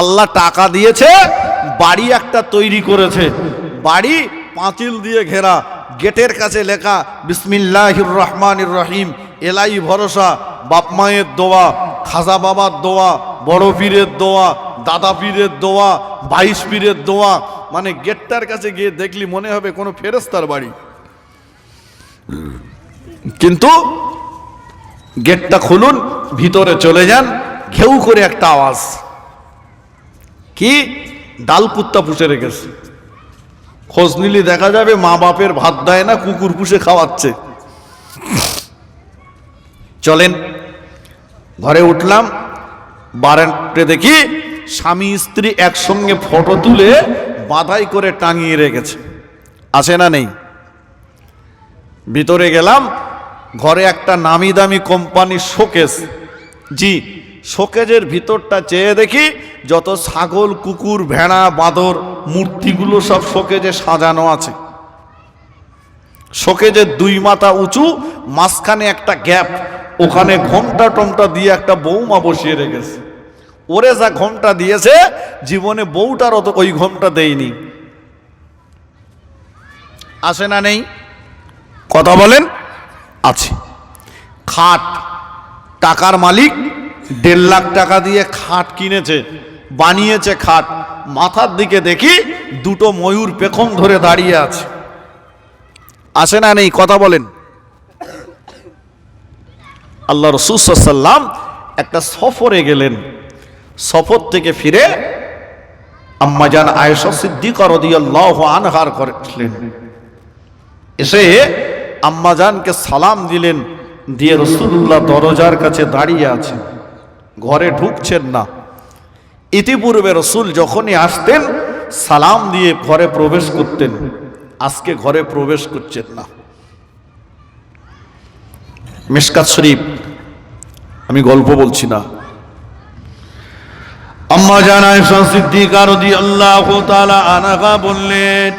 আল্লাহ টাকা দিয়েছে, বাড়ি একটা তৈরি করেছে। বাড়ি পাঁচিল দিয়ে ঘেরা, গেটের কাছে লেখা, বিসমিল্লাহির রহমানির রহিম এলাই ভরসা, বাপ মায়ের দোয়া, খাজা বাবার দোয়া, বড় পীরের দোয়া, দাদা পীরের দোয়া বাইশ পীরের দোয়া। মানে গেটটার কাছে গিয়ে দেখলি মনে হবে কোনো ফেরেস্তার বাড়ি। কিন্তু গেটটা খুলুন, ভিতরে চলে যান, ঘেউ করে একটা আওয়াজ। কি? ডাল কুত্তা পুষে রেখেছে। খোঁজ নিলে দেখা যাবে মা বাপের ভাত দেয় না, কুকুর পুষে খাওয়াচ্ছে। চলেন, ঘরে উঠলাম। বারান্ডে দেখি স্বামী স্ত্রী একসঙ্গে ফটো তুলে বাধাই করে টাঙিয়ে রেখেছে। আছে না নেই? ভিতরে গেলাম, ঘরে একটা নামি দামি কোম্পানির শোকেস। জি শোকেজের ভিতরটা চেয়ে দেখি যত ছাগল, কুকুর, ভেড়া, বাঁদর, মূর্তিগুলো সব শোকেজে সাজানো আছে। শোকেজের দুই মাথা উঁচু, মাঝখানে একটা গ্যাপ, ওখানে ঘণ্টা টমটা দিয়ে একটা বৌমা বসিয়ে রেখেছে। ওরে যা ঘণ্টা দিয়েছে, জীবনে বউটার অত ওই ঘণ্টা দেয়নি। আসে না নেই? কথা বলেন? আছে। খাট, টাকার মালিক দেড় লাখ টাকা দিয়ে খাট কিনেছে, বানিয়েছে খাট। মাথার দিকে দেখি দুটো ময়ূর পেখম ধরে দাঁড়িয়ে আছে। আসে না নেই, কথা বলেন। আল্লাহ রসুসাল্লাম একটা সফরে গেলেন। সফর থেকে ফিরে আম্মাজান আয়েশা সিদ্দিকা রদিয়াল্লাহ আনহার করেছিলেন এসে আম্মাজানকে সালাম দিলেন, দিয়ে রসুল্লাহ দরজার কাছে দাঁড়িয়ে আছেন। ঘরে ঢুকছেন না। ইতিপূর্বে রসুল যখনই আসতেন, সালাম দিয়ে ঘরে প্রবেশ করতেন। আজকে ঘরে প্রবেশ করছেন না। মিসকাত শরীফ, আমি গল্প বলছি না। আম্মা জানায় সিদ্দিকা রাদিয়াল্লাহু তাআলা আনাহা বললেন,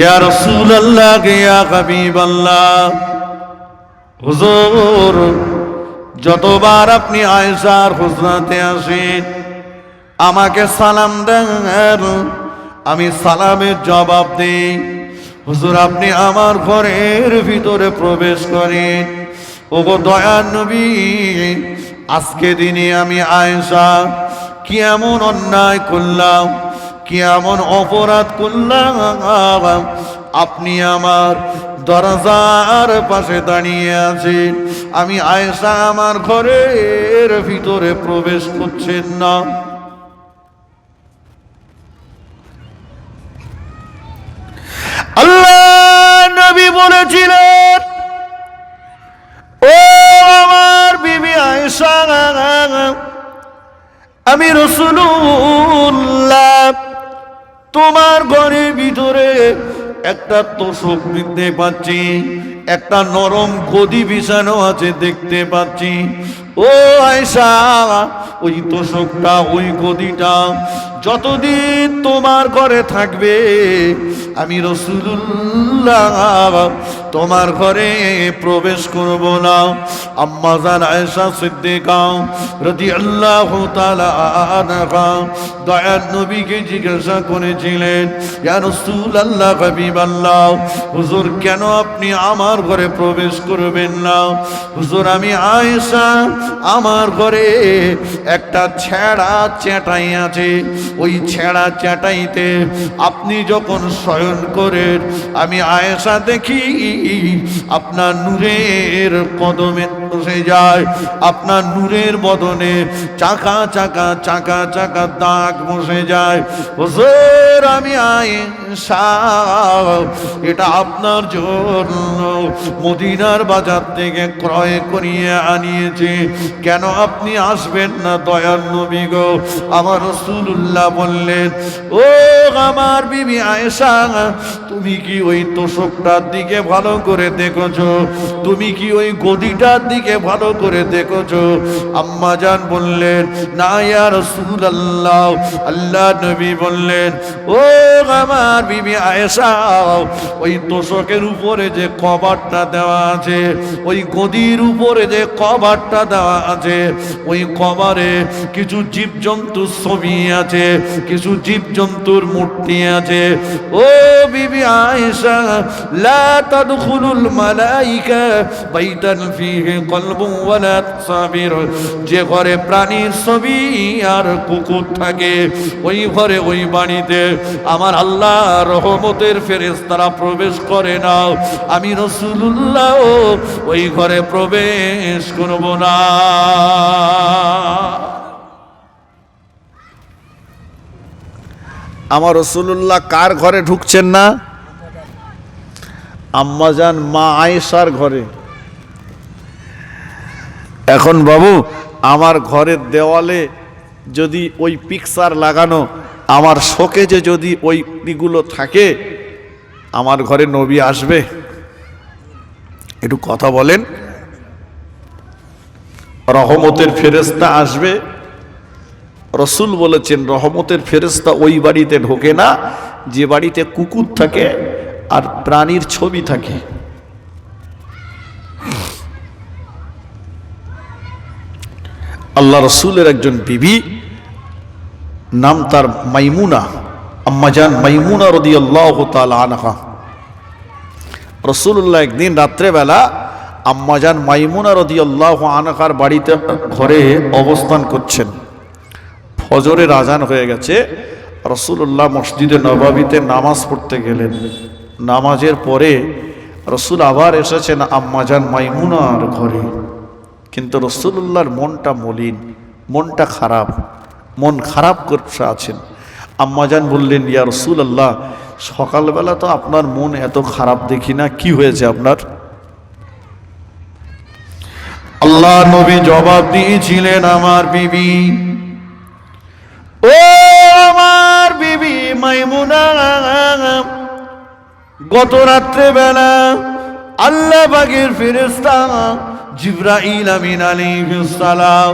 ইয়া রাসূলুল্লাহ ইয়া হাবিবাল্লাহ, হুজুর যতবার আপনি আয়েশার হুজরাতে আসেন, আমাকে সালাম দেন, আমি সালামের জবাব দিই। হুজুর, আপনি আমার ঘরের ভিতরে প্রবেশ করেন। ওগো দয়ার নবী, আজকে দিনে আমি আয়েশা কি এমন অন্যায় করলাম, কি এমন অপরাধ করলাম, আপনি আমার দরজার পাশে দাঁড়িয়ে আছেন আমি আয়েশা, আমার ঘরের ভিতরে প্রবেশ করছেন না। আল্লাহ নবী বলেছিলেন, ও আমার বিবি আয়েশা, আমি রসুল্লাহ তোমার ঘরের ভিতরে একটা তোষক দেখতে পাচ্ছি, একটা নরম গদি বিছানো আছে দেখতে পাচ্ছি। ও আয়সা, ওই তোষকটা ওই গদিটা যতদিন তোমার ঘরে থাকবে, আমি রসুল্লাহ তোমার ঘরে প্রবেশ করব না। আম্মা জান আয়েশা সিদ্দিকা রাদিয়াল্লাহু তাআলা আনহা দয়ার নবীকে জিজ্ঞাসা করেছিলেন, ইয়া রাসূলুল্লাহ, হাবিবাল্লাহ, হুজুর, কেন আপনি আমার ঘরে প্রবেশ করবেন না? হুজুর, আমি আয়েশা, আমার ঘরে একটা ছেঁড়া চেটাই আছে। ওই ছেঁড়া চেটাইতে আপনি যখন শয়ন করেন, আমি আয়েশা দেখি আপনার নূরের কদমে বসে যায়। আপনার নূরের বদনে চাকা চাকা চাকা চাকা দাগ বসে যায়। হুজুর, আমি আয়েশা, এটা আপনার জন্য মদিনার বাজার থেকে ক্রয় করিয়ে আনিয়েছে। কেন আপনি আসবেন না দয়ার নবী গো? আমার রসুল্লাহ বললেন, ও আমার বিবি আয়েশা, তুমি কি ওই তোষকটার দিকে ভালো করে দেখেছ? তুমি কি ওই গদিটার দিকে ভালো করে দেখেছ? আম্মা জান বললেন, না ইয়া রাসূলুল্লাহ। আল্লাহ নবী বললেন, ও আমার বিবি আয়েশা, ওই তোষকের উপরে যে কভারটা দেওয়া আছে, ওই গদির উপরে যে কভারটা দেওয়া আছে, ওই কভারে কিছু জীবজন্তুর ছবি আছে, কিছু জীবজন্তুর মূর্তি আছে। ও বিবি আয়েশা, লা তাদখুলুল মালাইকা বাইতান ফিহি কলবুন ওয়ালা তাসাবির। যে ঘরে প্রাণীর ছবি আর কুকুর থাকে, ওই ঘরে ওই বাড়িতে আমার আল্লাহ রহমতের ফেরেশতারা প্রবেশ করে না আমি রসুল্লাহ ওই ঘরে প্রবেশ করব না। আমার রসুল্লাহ কার ঘরে ঢুকছেন না? আম্মাজান মা আয়েশার ঘরে। এখন বাবু, আমার ঘরের দেওয়ালে যদি ওই পিকচার লাগানো, আমার শোকেজে যদি ওই ইগুলো থাকে, আমার ঘরে নবী আসবে। একটু কথা বলেন। রহমতের ফেরেস্তা আসবে। রসুল বলেছেন, রহমতের ফেরেস্তা ওই বাড়িতে ঢোকে না, যে বাড়িতে কুকুর থাকে আর প্রাণীর ছবি থাকে। আল্লাহ রসুলের একজন বিবি, নাম তার মাইমুনা আম্মাজান মাইমুনা রদি আল্লাহ আনহা। রসুল্লাহ একদিন রাত্রেবেলা আম্মাজান মাইমুনা রদি আল্লাহ আনহার বাড়িতে ঘরে অবস্থান করছেন। ফজরের আজান হয়ে গেছে। রসুল্লাহ মসজিদে নবাবিতে নামাজ পড়তে গেলেন। নামাজের পরে রসুল আবার এসেছেন আম্মাজান মাইমুনার ঘরে। কিন্তু রসুল্লাহর মনটা মলিন, মনটা খারাপ, মন খারাপ করছে আছেন। আম্মাজান বললেন, ইয়া রসুল আল্লাহ সকালবেলা তো আপনার মন এত খারাপ দেখি না, কি হয়েছে আপনার? আল্লাহ নবী জবাব দিয়েছিলেন, আমার বিবি ও আমার বিবি মাইমুনা। গত রাত্রে বেলা আল্লাহ বাগের ফেরেস্তা জিব্রাইল আমিন আলাইহিস সালাম,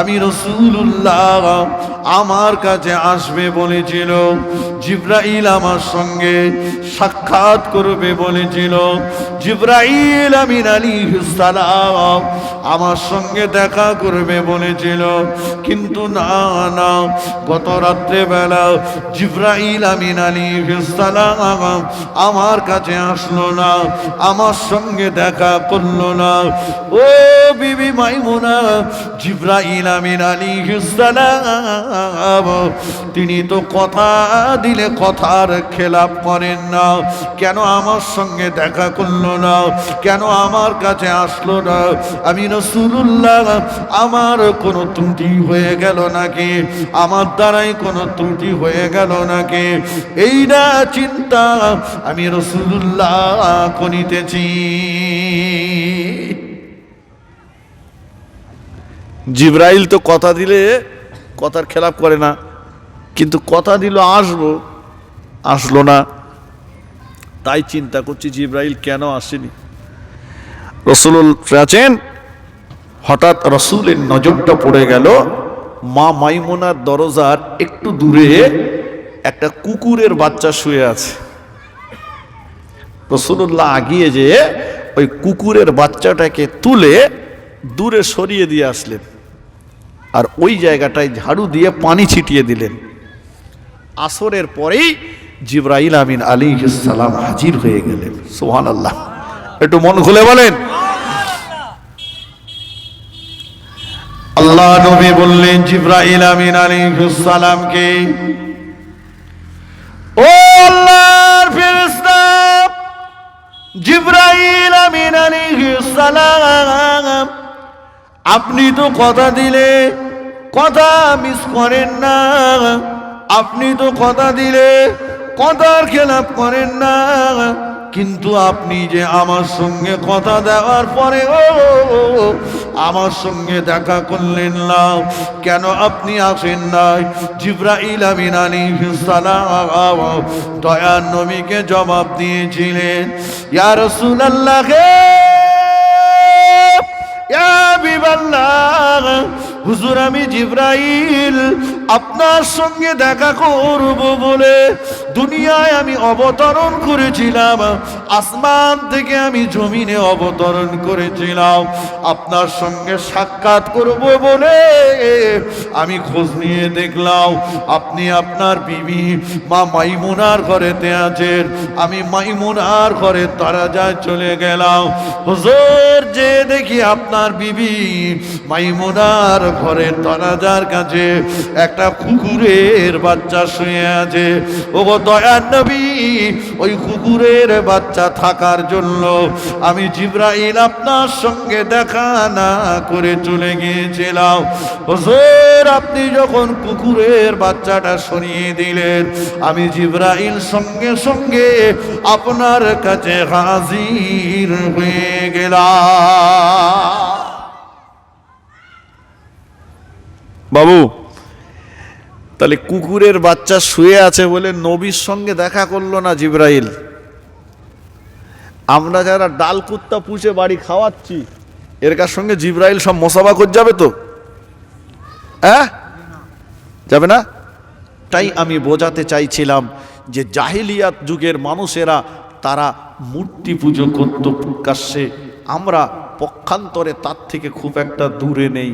আমি রসুল্লাহ আমার কাছে আসবে বলেছিল, জিব্রাইল আমার সঙ্গে সাক্ষাৎ করবে বলেছিল, জিব্রাইল আমিন আলাইহিস সালাম আমার সঙ্গে দেখা করবে বলেছিল, কিন্তু না না, গত রাত্রে বেলা জিব্রাইল আমিন আলাইহিস সালাম আমার কাছে আসলো না, আমার সঙ্গে দেখা করল না। ও বিবি মাইমুনা জিব্রাইল আমিন আলাইহিস সালাম, তিনি তো কথা দিলে কথার খেলাপ করেন না। কেন আমার সঙ্গে দেখা করল না? কেন আমার কাছে আসলো না? আমি রসুল্লাহ আমার কোনো ত্রুটি হয়ে গেল নাকি? আমার দ্বারাই কোনো ত্রুটি হয়ে গেল নাকি? এই না চিন্তা আমি রসুল্লাহ করিতেছি। জিব্রাইল তো কথা দিলে কথার খেলাপ করে না। কিন্তু কথা দিল আসব, আসলো না। তাই চিন্তা করছি জিব্রাইল কেন আসেনি? রসুল আছেন? হঠাৎ রসুলের নজরটা পড়ে গেল, মা মাইমোনার দরজার একটু দূরে একটা কুকুরের বাচ্চা শুয়ে আছে। রসুল্লাহ আগিয়ে যেয়ে ওই কুকুরের বাচ্চাটাকে তুলে দূরে সরিয়ে দিয়ে আসলেন। আর ওই জায়গাটায় ঝাড়ু দিয়ে পানি ছিটিয়ে দিলেন। আসরের পরেই জিব্রাইল আমিন আলী সালাম হাজির হয়ে গেলেন। সোহান আল্লাহ একটু মন খুলে বলেন। আল্লাহ নবী বললেন, জিব্রাইল আমিন আলী সালামকে, ও আল্লাহর ফেরেশতা, জিব্রাইল আমিন আলী সালাম, আপনি তো কথা দিলে কথা মিস করেন না। আপনি তো কথা দিলে কথার খেলাপ করেন না। কিন্তু আপনি যে আমার সঙ্গে কথা দেওয়ার পরে ও, আমার সঙ্গে দেখা করলেন না। কেন আপনি আসেন নাই? জিব্রাইল আমিন সালাম দয়ার নবীকে জবাব দিয়েছিলেন, ইয়া রাসূলুল্লাহ ইয়া হাবিবাল্লাহ হুজুর আমি জিব্রাইল আপনার সঙ্গে দেখা করব বলে দুনিয়ায় আমি অবতরণ করেছিলাম। আসমান থেকে আমি জমিনে অবতরণ করেছিলাম। আপনার সঙ্গে সাক্ষাৎ করব বলে আমি খোঁজ নিয়ে দেখলাম, আপনি আপনার বিবি মা মাইমুনার ঘরেতে আছেন। আমি মাইমুনার ঘরে তারা যায় চলে গেলাম। হুজুর, যে দেখি আপনার বিবি মাইমুনার ঘরের দরজার কাছে একটা কুকুরের বাচ্চা শুয়ে আছে। ও দয়ার নবী, ওই কুকুরের বাচ্চা থাকার জন্য আমি জিব্রাইল আপনার সঙ্গে দেখা না করে চলে গিয়েছিলাম। হুজুর, আপনি যখন কুকুরের বাচ্চাটা সরিয়ে দিলেন, আমি জিব্রাইল সঙ্গে সঙ্গে আপনার কাছে হাজির হয়ে গেলাম। বাবু তাহলে কুকুরের বাচ্চা শুয়ে আছে বলে নবীর সঙ্গে দেখা করল না জিব্রাইল? আমরা যারা ডাল কুত্তা পুষে বাড়ি খাওয়াচ্ছি এর কার সঙ্গে জিব্রাইল সব মশাবা করে যাবে তো? হ্যাঁ যাবে না? তাই আমি বোঝাতে চাইছিলাম যে জাহিলিয়াত যুগের মানুষেরা তারা মূর্তি পুজো করত প্রকাশ্যে, আমরা পক্ষান্তরে তার থেকে খুব একটা দূরে নেই।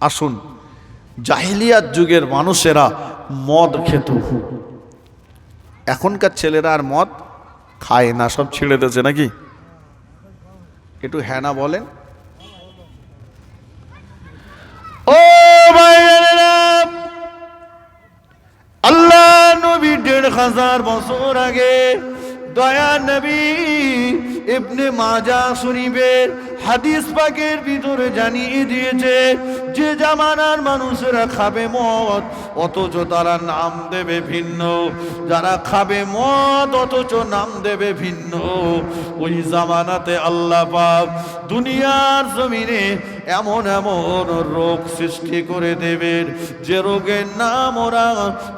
আসুন জাহিলিয়াত যুগের মানুষেরা মদ খেত। এখনকার ছেলেরা আর মদ খায় না, সব ছেড়ে দিয়েছে নাকি? একটু হ্যাঁ না বলেন। ও আল্লাহ নবী দেড় হাজার বছর আগে দয়া নবী ইবনে মাজা শরীফের হাদিস পাকের ভিতরে জানিয়ে দিয়েছে যে জামানার মানুষেরা খাবে মদ, অথচ তারা নাম দেবে ভিন্ন। যারা খাবে মদ, অথচ নাম দেবে ভিন্ন। ওই জামানাতে আল্লাহ পাক দুনিয়ার জমিনে এমন এমন রোগ সৃষ্টি করে দেবেন, যে রোগের নাম ওরা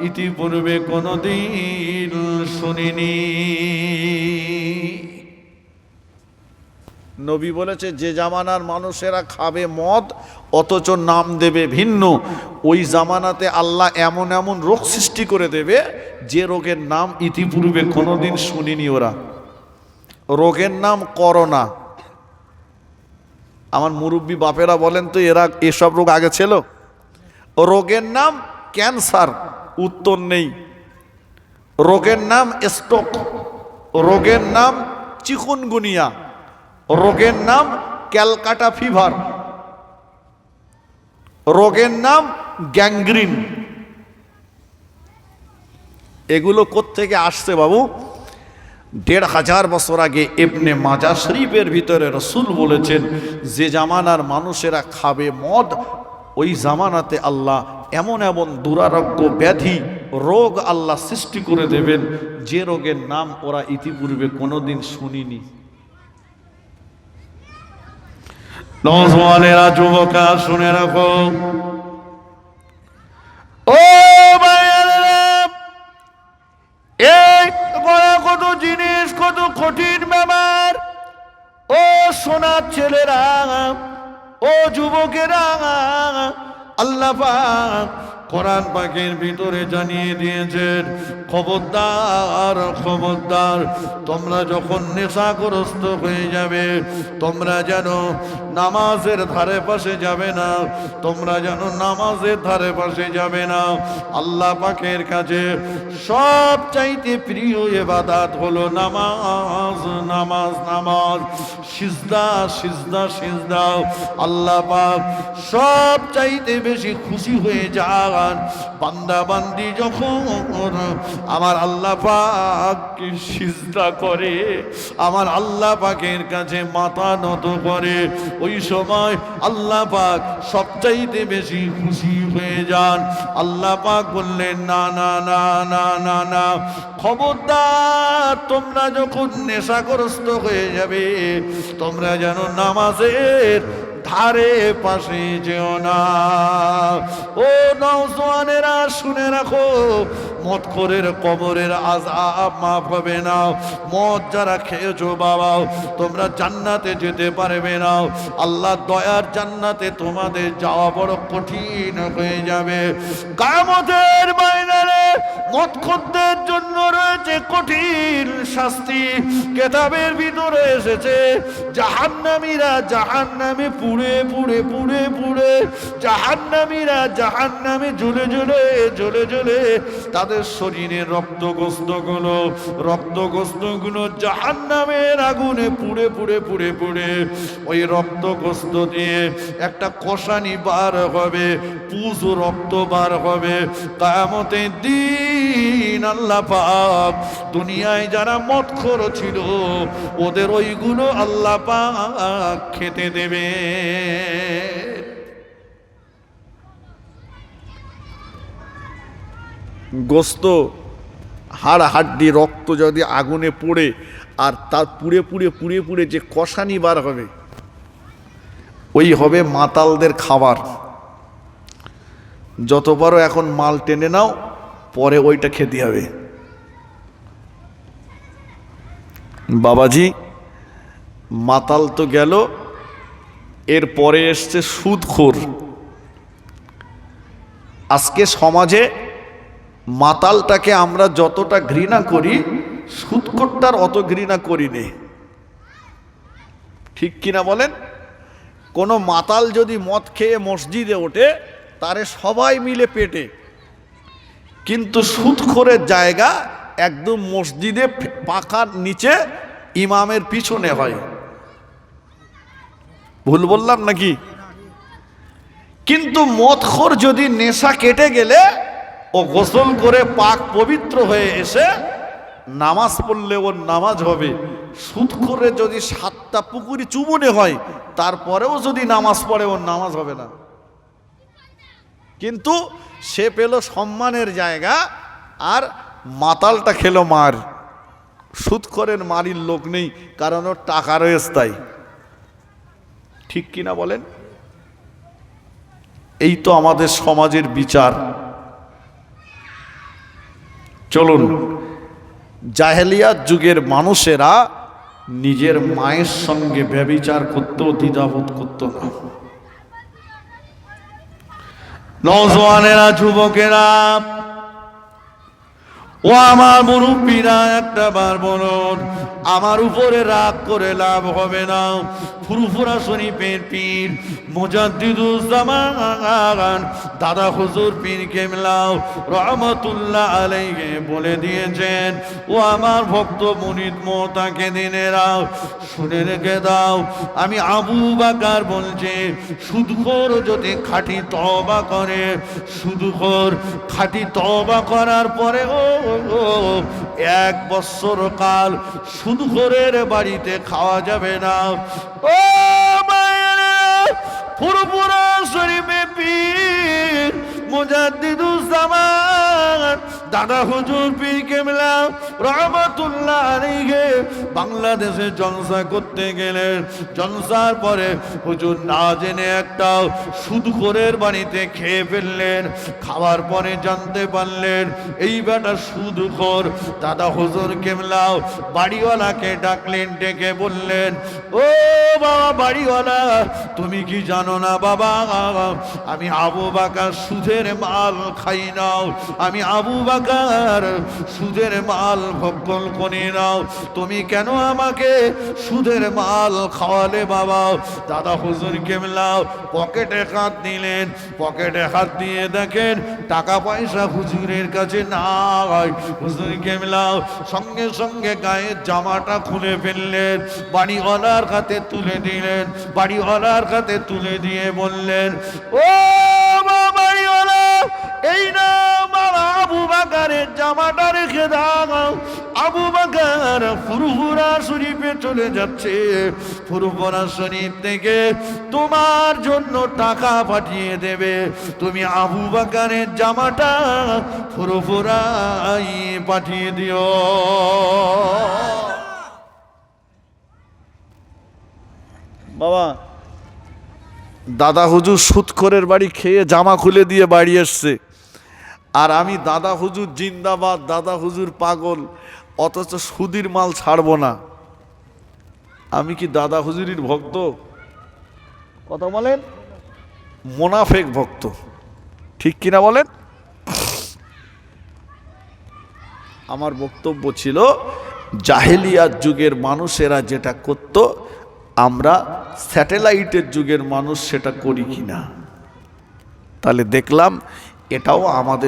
ইতিপূর্বে কোনোদিন শুনিনি। নবী বলেছে, যে জামানার মানুষেরা খাবে মদ, অথচ নাম দেবে ভিন্ন। ওই জামানাতে আল্লাহ এমন এমন রোগ সৃষ্টি করে দেবে, যে রোগের নাম ইতিপূর্বে কোনোদিন শুনিনি ওরা। রোগের নাম করোনা। আমার মুরব্বী বাপেরা বলেন তো, এরা এসব রোগ আগে ছিল? রোগের নাম ক্যান্সার, উত্তর নেই। রোগের নাম স্ট্রোক, রোগের নাম চিকুনগুনিয়া। রোগের নাম ক্যালকাটা ফিভার। রোগের নাম গ্যাংগ্রিন। এগুলো কোত্থেকে আসছে বাবু? দেড় হাজার বছর আগে এপনে মাজা শরীফের ভিতরে রসুল বলেছেন, যে জামানার মানুষেরা খাবে মদ, ওই জামানাতে আল্লাহ এমন এমন দুরারোগ্য ব্যাধি, রোগ আল্লাহ সৃষ্টি করে দেবেন, যে রোগের নাম ওরা ইতিপূর্বে কোনোদিন শুনিনি। নজওয়ানেরা যুবকা শুনে রাখো। ও কত জিনিস, কত কঠিন ব্যাপার। ও সোনার ছেলেরা, ও যুবকেরা, আল্লাহ কোরআন পাকের ভিতরে জানিয়ে দিয়েছেন, খবরদার খবরদার, তোমরা যখন নেশাগ্রস্ত হয়ে যাবে, তোমরা যেন নামাজের ধারে পাশে যাবে না, তোমরা যেন নামাজের ধারে পাশে যাবে না। আল্লাহ পাকের কাছে সব চাইতে প্রিয় এবাদাত হলো নামাজ নামাজ নামাজ, সিজদা সিজদা সিজদা। আল্লাহ পাক সব চাইতে বেশি খুশি হয়ে যায়। বান্দা বান্দি যখন আমার আল্লাহ পাককে সিজদা করে, আমার আল্লাহ পাকের কাছে মাথা নত করে, ওই সময় আল্লাহ পাক সবচাইতে বেশি খুশি হয়ে যান। আল্লাহ পাক বললেন, না না না না না না, খবরদার, তোমরা যখন নেশাগ্রস্ত হয়ে যাবে, তোমরা যেন নামাজের ধারে পাশে যেও না। ও নওজোয়ানেরা শুনে রাখো, মদখোরের কবরের আজাব মাফ হবে না। মদ যারা খেয়েছো বাবা তোমরা জান্নাতে যেতে পারবে না। আল্লাহ দয়ার জান্নাতে তোমাদের যাওয়া বড় কঠিন হয়ে যাবে। কামতের বাইনারে মদখোরদের জন্য রয়েছে কঠিন শাস্তি। কেতাবের ভিতরে এসেছে, জাহান্নামীরা জাহান্নামে পুড়ে পুড়ে পুড়ে পুড়ে। জাহান্নামীরা জাহান্নামে জ্বলে জ্বলে জ্বলে জ্বলে তাদের শরীরে রক্তগ্রস্তগুলো রক্তগ্রস্তগুলো জাহান্নামের আগুনে পুড়ে পুড়ে পুড়ে পুড়ে। ওই রক্তগ্রস্ত দিয়ে একটা কষানি বার হবে, পুজ রক্ত বার হবে। কায়ামতের দিন আল্লাহ পাক। দুনিয়ায় যারা মৎখর ছিল, ওদের ওইগুলো আল্লাহ পাক খেতে দেবে। গোস্ত, হাড় হাড্ডি, রক্ত যদি আগুনে পড়ে, আর তার পুড়ে পুড়ে পুড়ে পুড়ে যে কষানি বার হবে, ওই হবে মাতালদের খাবার। যত বড় এখন মাল টেনে নাও পরে ওইটা খেতে হবে। বাবাজি, মাতাল তো গেল, এর পরে এসছে সুদখোর। আজকে সমাজে মাতালটাকে আমরা যতটা ঘৃণা করি সুদকোটটার অত ঘৃণা করি নে ঠিক কিনা বলেন? কোনো মাতাল যদি মদ খেয়ে মসজিদে ওঠে, তারে সবাই মিলে পেটে। কিন্তু সুদখোরের জায়গা একদম মসজিদে পাখার নিচে ইমামের পিছনে হয়। ভুল বললাম নাকি? কিন্তু মদখোর যদি নেশা কেটে গেলে ও গোসল করে পাক পবিত্র হয়ে এসে নামাজ পড়লে ওর নামাজ হবে। সুদ করে যদি সাতটা পুকুরি চুবনে হয়, তারপরেও যদি নামাজ পড়ে, ওর নামাজ হবে না। কিন্তু সে পেল সম্মানের জায়গা আর মাতালটা খেলো মার। সুদ করেন মারির লোক নেই, কারণ ওর টাকা রয়েছে তাই। ঠিক কিনা বলেন? এই তো আমাদের সমাজের বিচার। চলুন জাহেলিয়াত যুগের মানুষেরা নিজের মায়ের সঙ্গে ব্যবিচার করতেও দ্বিধাবোধ করতো না। নজওয়ানেরা যুবকেরা ও আমার মুরব্বীরা একটা বার বলুন আমার উপরে রাগ করে লাভ হবে না। ফুরফুরা শরীফের পীর মুজাদ্দিদুজ্জামান দাদা হুজুর পীর কেমলাও রহমতুল্লাহ আলাইকে বলে দিয়েছেন ও আমার ভক্ত মুনিদ মোতাকে দিনেরাও শুনে রেখে দাও আমি আবু বাকার বলছে সুদখোর যদি খাঁটি তবা করে সুদখোর খাঁটি তবা করার পরে ও, এক বছর কাল সুদঘরের বাড়িতে খাওয়া যাবে না। ও পুরোপুরা শরীফে পীর মুজাদ্দিদুজ্জামান দাদা হুজুর রহমতুল্লাহ আলাইহি, বাংলাদেশে করতে গেলেন পরে হুজুর না জেনে সুদখোরের বাড়িতে খেয়ে ফেললেন, খাওয়ার পরে জানতে পারলেন, এই বেটা সুদখোর, দাদা হুজুর কেমলাও বাড়িওয়ালাকে ডাকলেন, ডেকে বললেন, ও বাবা বাড়িওয়ালা, তুমি কি জানো না বাবা? আমি আবু বাকার সুদের মাল খাই নাও, আমি আবু বাকার সুদের মাল ভক্ষণ করি নাও। তুমি কেন আমাকে সুদের মাল খাওয়ালে বাবা? দাদা হুজুর কেমলাও পকেটে হাত দিলেন। পকেটে হাত দিয়ে দেখেন টাকা পয়সা হুজুরের কাছে নাই। হুজুর কেমলাও সঙ্গে সঙ্গে গায়ের জামাটা খুলে ফেললেন, বাড়িওয়ালার হাতে তুলে দিলেন, বাড়িওয়ালার হাতে তুলে দিয়ে বললেন, ও আবু বাকারের জামাটা রেখে দাও। আবু বাগার ফুরফুরা শরীফে চলে যাচ্ছে। ফুরফুরা শরীফ থেকে তোমার জন্য টাকা পাঠিয়ে দেবে। তুমি আবু বাকারের জামাটা ফুরফুরাই পাঠিয়ে দিও। বাবা দাদা হুজুর সুৎখরের বাড়ি খেয়ে জামা খুলে দিয়ে বাড়ি এসছে। আর আমি দাদা হুজুর জিন্দাবাদ দাদা হুজুর পাগল অথচ সুদির মাল ছাড়বো না। আমি কি দাদা হুজুরির ভক্ত? কথা বলেন। মোনাফেক ভক্ত। ঠিক কিনা বলেন? আমার বক্তব্য ছিল জাহেলিয়ার যুগের মানুষেরা যেটা করত আমরা স্যাটেলাইটের যুগের মানুষ সেটা করি কিনা। তাহলে দেখলাম এটাও আমাদের